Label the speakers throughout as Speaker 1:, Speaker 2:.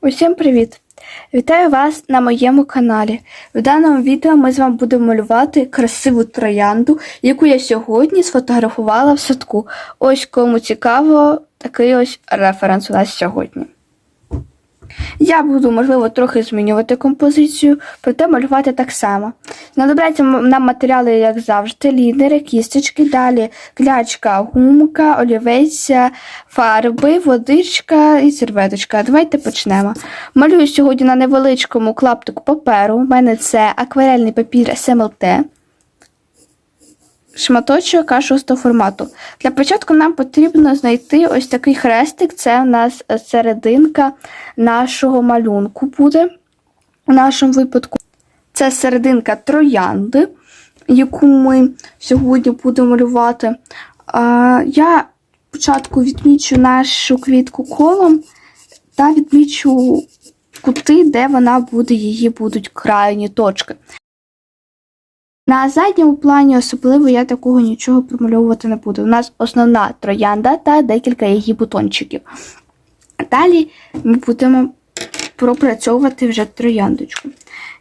Speaker 1: Усім привіт! Вітаю вас на моєму каналі. В даному відео ми з вами будемо малювати красиву троянду, яку я сьогодні сфотографувала в садку. Ось кому цікаво, такий ось референс у нас сьогодні. Я буду, можливо, трохи змінювати композицію, проте малювати так само. Знадобляться нам матеріали, як завжди, лідери, кісточки, далі клячка, гумка, олівець, фарби, водичка і серветочка. Давайте почнемо. Малюю сьогодні на невеличкому клаптику паперу. У мене це акварельний папір СМЛТ. Шматочок А6 формату. Для початку нам потрібно знайти ось такий хрестик. Це у нас серединка нашого малюнку буде. У нашому випадку це серединка троянди, яку ми сьогодні будемо малювати. Я спочатку відмічу нашу квітку колом та відмічу кути, де вона буде, її будуть крайні точки. На задньому плані особливо я такого нічого промальовувати не буду. У нас основна троянда та декілька її бутончиків. Далі ми будемо пропрацьовувати вже трояндочку.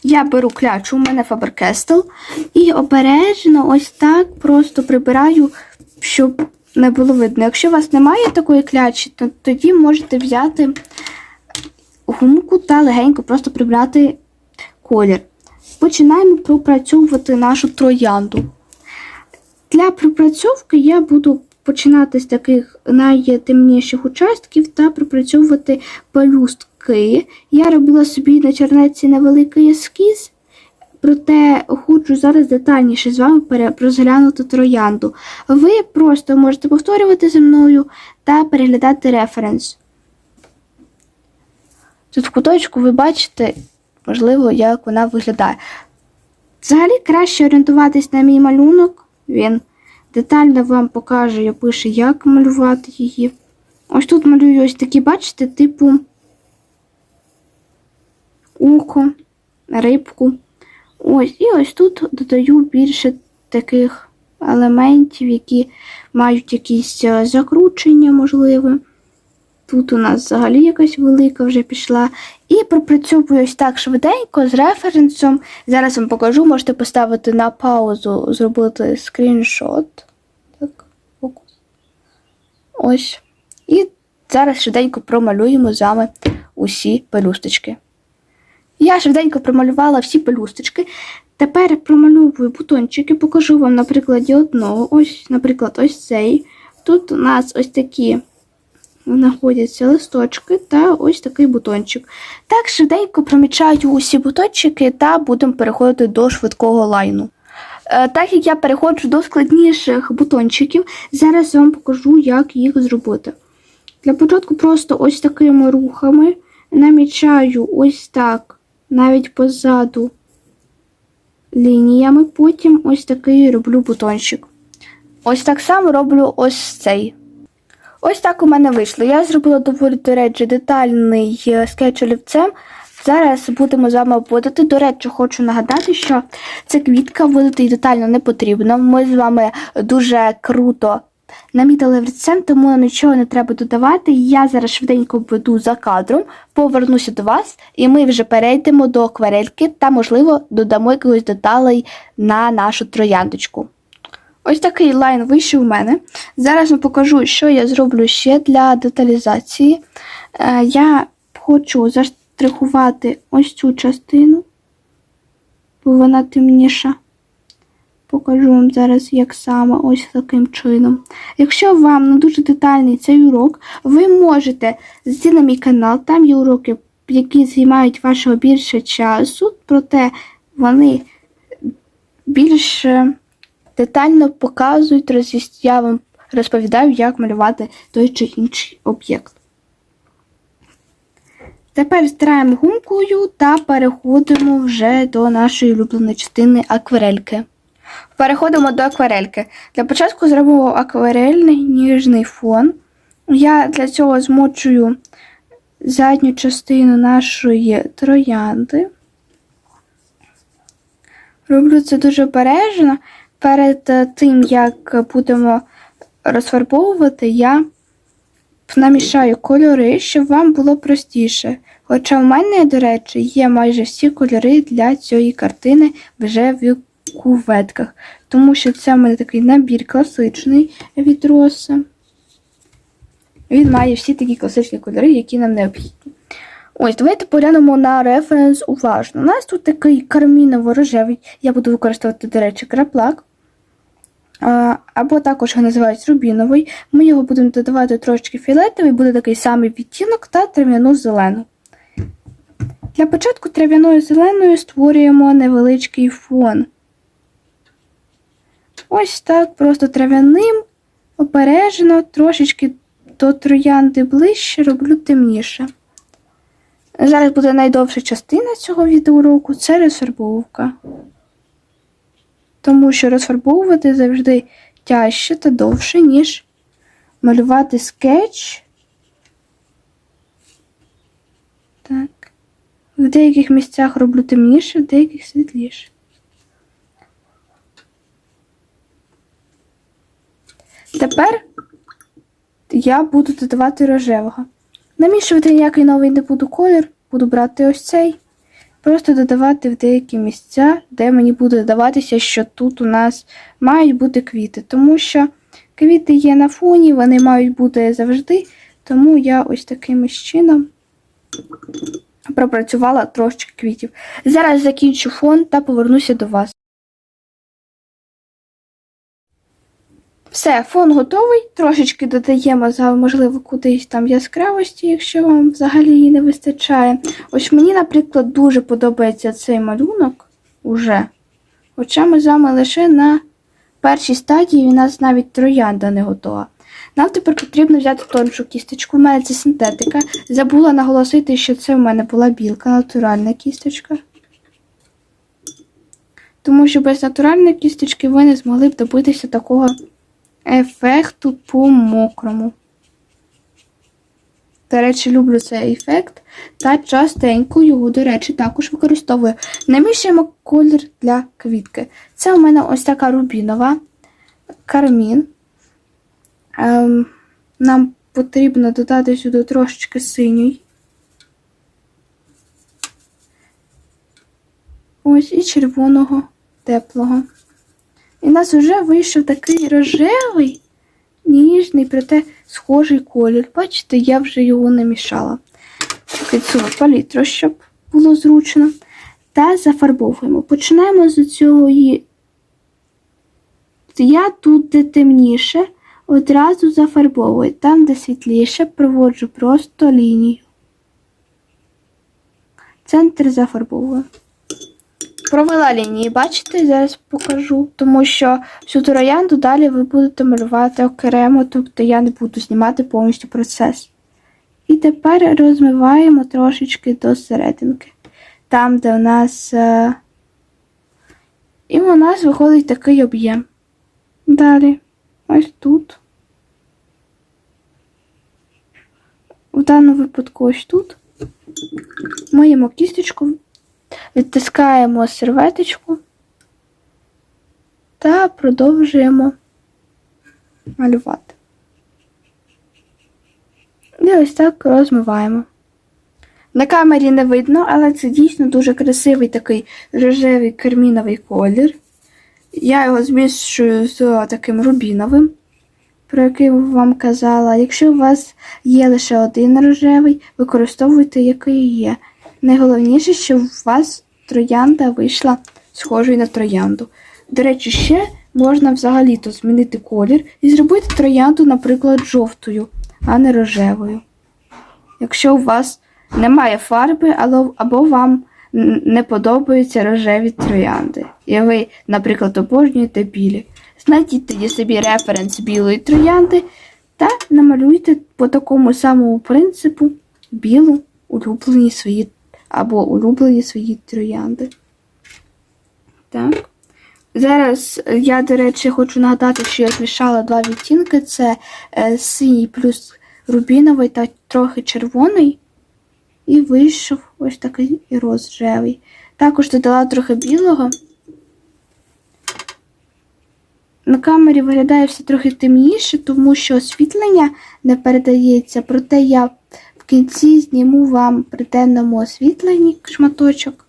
Speaker 1: Я беру клячу, у мене Faber-Castell, і обережно ось так просто прибираю, щоб не було видно. Якщо у вас немає такої клячі, то тоді можете взяти гумку та легенько просто прибрати колір. Починаємо пропрацьовувати нашу троянду. Для пропрацьовки я буду починати з таких найтемніших участків та пропрацьовувати пелюстки. Я робила собі на чернеці невеликий ескіз, проте хочу зараз детальніше з вами розглянути троянду. Ви просто можете повторювати зі мною та переглядати референс. Тут в куточку ви бачите, можливо, як вона виглядає. Взагалі краще орієнтуватись на мій малюнок. Він детально вам покаже і опише, як малювати її. Ось тут малюю ось такі, бачите, типу око, рибку. Ось, і ось тут додаю більше таких елементів, які мають якісь е, закручення, можливо. Тут у нас взагалі якась велика вже пішла. І пропрацьовую ось так швиденько з референсом. Зараз вам покажу, можете поставити на паузу, зробити скріншот. Так, фокус. Ось. І зараз швиденько промалюємо з вами усі пелюсточки. Я швиденько промалювала всі пелюсточки. Тепер промальовую бутончики, покажу вам на прикладі одного. Ось, наприклад, ось цей. Тут у нас ось такі знаходяться листочки та ось такий бутончик. Так швиденько промічаю усі бутончики та будемо переходити до швидкого лайну. Е, Так як я переходжу до складніших бутончиків, зараз вам покажу, як їх зробити. Для початку просто ось такими рухами намічаю ось так, навіть позаду лініями, потім ось такий роблю бутончик. Ось так само роблю ось цей. Ось так у мене вийшло. Я зробила доволі, до речі, детальний е, скетч олівцем. Зараз будемо з вами обводити. До речі, хочу нагадати, що ця квітка вводити детально не потрібно. Ми з вами дуже круто намітили олівцем, тому нічого не треба додавати. Я зараз швиденько обведу за кадром, повернуся до вас, і ми вже перейдемо до акварельки та, можливо, додамо якихось деталей на нашу трояндочку. Ось такий лайн вийшов у мене. Зараз я покажу, що я зроблю ще для деталізації. Е, я хочу заштрихувати ось цю частину, бо вона темніша. Покажу вам зараз, як саме ось таким чином. Якщо вам не дуже детальний цей урок, ви можете зайти на мій канал, там є уроки, які займають вашого більше часу, проте вони більш е, детально показують, роз'яс- я вам розповідаю, як малювати той чи інший об'єкт. Тепер стираємо гумкою та переходимо вже до нашої улюбленої частини акварельки. Переходимо до акварельки. Для початку зробимо акварельний ніжний фон. Я для цього змочую задню частину нашої троянди. Роблю це дуже обережно. Перед е, тим, як будемо розфарбовувати, я намішаю кольори, щоб вам було простіше. Хоча в мене, до речі, є майже всі кольори для цієї картини вже в куветках. Тому що це в мене такий набір класичний від роси. Він має всі такі класичні кольори, які нам необхідні. Ось, давайте поглянемо на референс уважно. У нас тут такий карміново-рожевий, я буду використовувати, до речі, краплак. Або також його називають рубіновий. Ми його будемо додавати трошечки фіолетовий, буде такий самий відтінок та трав'яну зелену. Для початку трав'яною зеленою створюємо невеличкий фон. Ось так, просто трав'яним, обережно, трошечки до троянди ближче, роблю темніше. Зараз буде найдовша частина цього відеоуроку це розфарбовка. Тому що розфарбовувати завжди тяжче та довше, ніж малювати скетч. Так. В деяких місцях роблю темніше, в деяких світліше. Тепер я буду додавати рожевого. Намішувати ніякий новий не буду колір, буду брати ось цей. Просто додавати в деякі місця, де мені буде здаватися, що тут у нас мають бути квіти. Тому що квіти є на фоні, вони мають бути завжди. Тому я ось таким чином пропрацювала трошечки квітів. Зараз закінчу фон та повернуся до вас. Все, фон готовий. Трошечки додаємо за можливо кудись там яскравості, якщо вам взагалі її не вистачає. Ось мені, наприклад, дуже подобається цей малюнок уже. Хоча ми з вами лише на першій стадії, у нас навіть троянда не готова. Нам тепер потрібно взяти тоншу кісточку. У мене це синтетика. Забула наголосити, що це в мене була білка, натуральна кісточка. Тому що без натуральної кісточки ви не змогли б добитися такого ефекту по мокрому. До речі, люблю цей ефект та частенько його, до речі, також використовую. Намішуємо колір для квітки. Це у мене ось така рубінова кармін. Ем, нам потрібно додати сюди трошечки синій. Ось і червоного теплого. І у нас вже вийшов такий рожевий, ніжний, проте схожий колір. Бачите, я вже його намішала. Цю палітру, щоб було зручно. Та зафарбовуємо. Починаємо з цього. Я тут, де темніше, одразу зафарбовую. Там, де світліше, проводжу просто лінію. Центр зафарбовую. Провела лінії, бачите, зараз покажу, тому що всю троянду далі ви будете малювати окремо, тобто я не буду знімати повністю процес. І тепер розмиваємо трошечки до серединки. Там, де у нас. е, І у нас виходить такий об'єм. Далі, ось тут. У даному випадку ось тут. Миємо кісточку, відтискаємо серветочку та продовжуємо малювати. І ось так розмиваємо. На камері не видно, але це дійсно дуже красивий такий рожевий карміновий колір. Я його змішую з таким рубіновим, про який вам казала. Якщо у вас є лише один рожевий, використовуйте який є. Найголовніше, щоб у вас троянда вийшла схожою на троянду. До речі, ще можна взагалі-то змінити колір і зробити троянду, наприклад, жовтою, а не рожевою. Якщо у вас немає фарби, або вам не подобаються рожеві троянди, і ви, наприклад, обожнюєте білі, знайдіть тоді собі референс білої троянди та намалюйте по такому самому принципу білу улюблені свої або улюблені свої троянди. Так. Зараз е, я, до речі, хочу нагадати, що я змішала два відтінки: це е, синій плюс рубіновий та трохи червоний. І вийшов ось такий і рожевий. Також додала трохи білого. На камері виглядає все трохи темніше, тому що освітлення не передається. Проте я кінці зніму вам при денному освітленні шматочок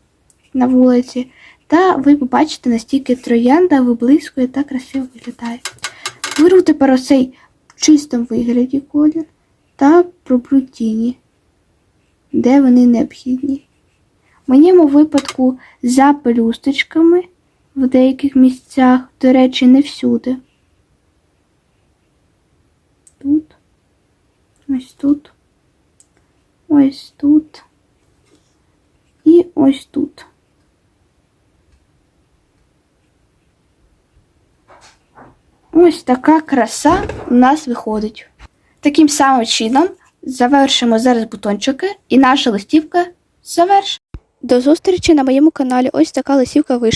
Speaker 1: на вулиці. Та ви побачите, настільки троянда виблискує та красиво виглядає. Беру тепер оцей в чистому вигляді колір та пробру тіні, де вони необхідні. В моєму випадку за пелюсточками в деяких місцях, до речі, не всюди. Тут, ось тут, ось тут і ось тут. Ось така краса у нас виходить. Таким самим чином завершимо зараз бутончики, і наша листівка завершена. До зустрічі на моєму каналі. Ось така листівка вийшла.